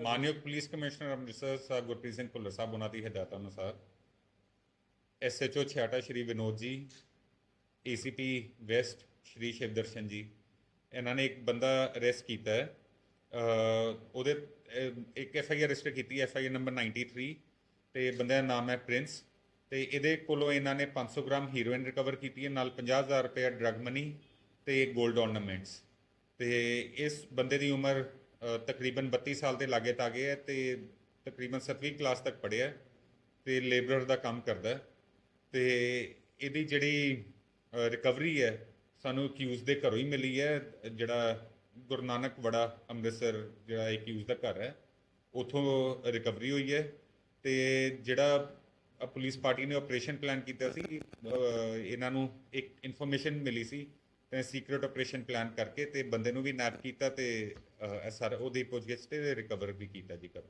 ਮਾਨਯੋਗ police commissioner Amritsar ਸਾਹਿਬ ਗੁਰਪ੍ਰੀਤ ਸਿੰਘ ਭੁੱਲਰ ਸਾਹਿਬ, ਉਹਨਾਂ ਦੀ ਹਦਾਇਤਾਂ ਅਨੁਸਾਰ ਐਸਐਚਓ ਛਿਆਟਾ ਸ਼੍ਰੀ ਵਿਨੋਦ ਜੀ, ਏਸੀਪੀ ਵੈਸਟ ਸ਼੍ਰੀ ਸ਼ਿਵਦਰਸ਼ਨ ਜੀ, ਇਹਨਾਂ ਨੇ ਇੱਕ ਬੰਦਾ ਅਰੈਸਟ ਕੀਤਾ ਹੈ। ਉਹਦੇ ਇੱਕ ਐਫ ਆਈ ਆਰ ਰਜਿਸਟਰ ਕੀਤੀ ਐਫ ਆਈ ਆਰ ਨੰਬਰ 93 ਤੇ ਬੰਦੇ ਦਾ ਨਾਮ ਹੈ ਪ੍ਰਿੰਸ ਤੇ ਇਹਦੇ ਕੋਲੋਂ ਇਹਨਾਂ ਨੇ 500 ਗ੍ਰਾਮ ਹੀਰੋਇਨ ਰਿਕਵਰ ਕੀਤੀ ਹੈ, ਨਾਲ 50000 ਰੁਪਏ ਡਰਗ ਮਨੀ ਤੇ 골ਡ ornaments ਤੇ ਇਸ ਬੰਦੇ ਦੀ ਉਮਰ ਤਕਰੀਬਨ 32 ਸਾਲ ਦੇ ਲਾਗੇ ਤਾਗੇ ਹੈ ਤੇ ਤਕਰੀਬਨ 7ਵੀਂ ਕਲਾਸ ਤੱਕ ਪੜ੍ਹਿਆ ਹੈ ਤੇ ਲੇਬਰਰ ਦਾ ਕੰਮ ਕਰਦਾ ਹੈ ਤੇ ਇਹਦੀ ਜਿਹੜੀ ਰਿਕਵਰੀ ਹੈ ਸਾਨੂੰ ਅਕਿਊਜ਼ ਦੇ ਘਰੋਂ ਹੀ ਮਿਲੀ ਹੈ। ਜਿਹੜਾ ਗੁਰੂ ਨਾਨਕ ਵੜਾ ਅੰਮ੍ਰਿਤਸਰ ਜਿਹੜਾ ਅਕਿਊਜ਼ ਦਾ ਘਰ ਹੈ, ਉਥੋਂ ਰਿਕਵਰੀ ਹੋਈ ਹੈ ਤੇ ਜਿਹੜਾ ਪੁਲਿਸ ਪਾਰਟੀ ਨੇ ਆਪਰੇਸ਼ਨ ਪਲਾਨ ਕੀਤਾ ਸੀ ਇਹਨਾਂ ਨੂੰ ਇੱਕ ਇਨਫੋਰਮੇਸ਼ਨ ਮਿਲੀ ਸੀ ਤੇ ਸੀਕ੍ਰੀਟ ਆਪਰੇਸ਼ਨ ਪਲਾਨ ਕਰਕੇ ਤੇ ਬੰਦੇ ਨੂੰ ਵੀ ਨੈਪ ਕੀਤਾ ਤੇ ਅ, ਇਹ ਸਾਰਾ ਉਹਦੀ ਪੁੱਛਗਿੱਛ ਤੇ ਰਿਕਵਰ ਵੀ ਕੀਤਾ ਜੀ ਕਰ।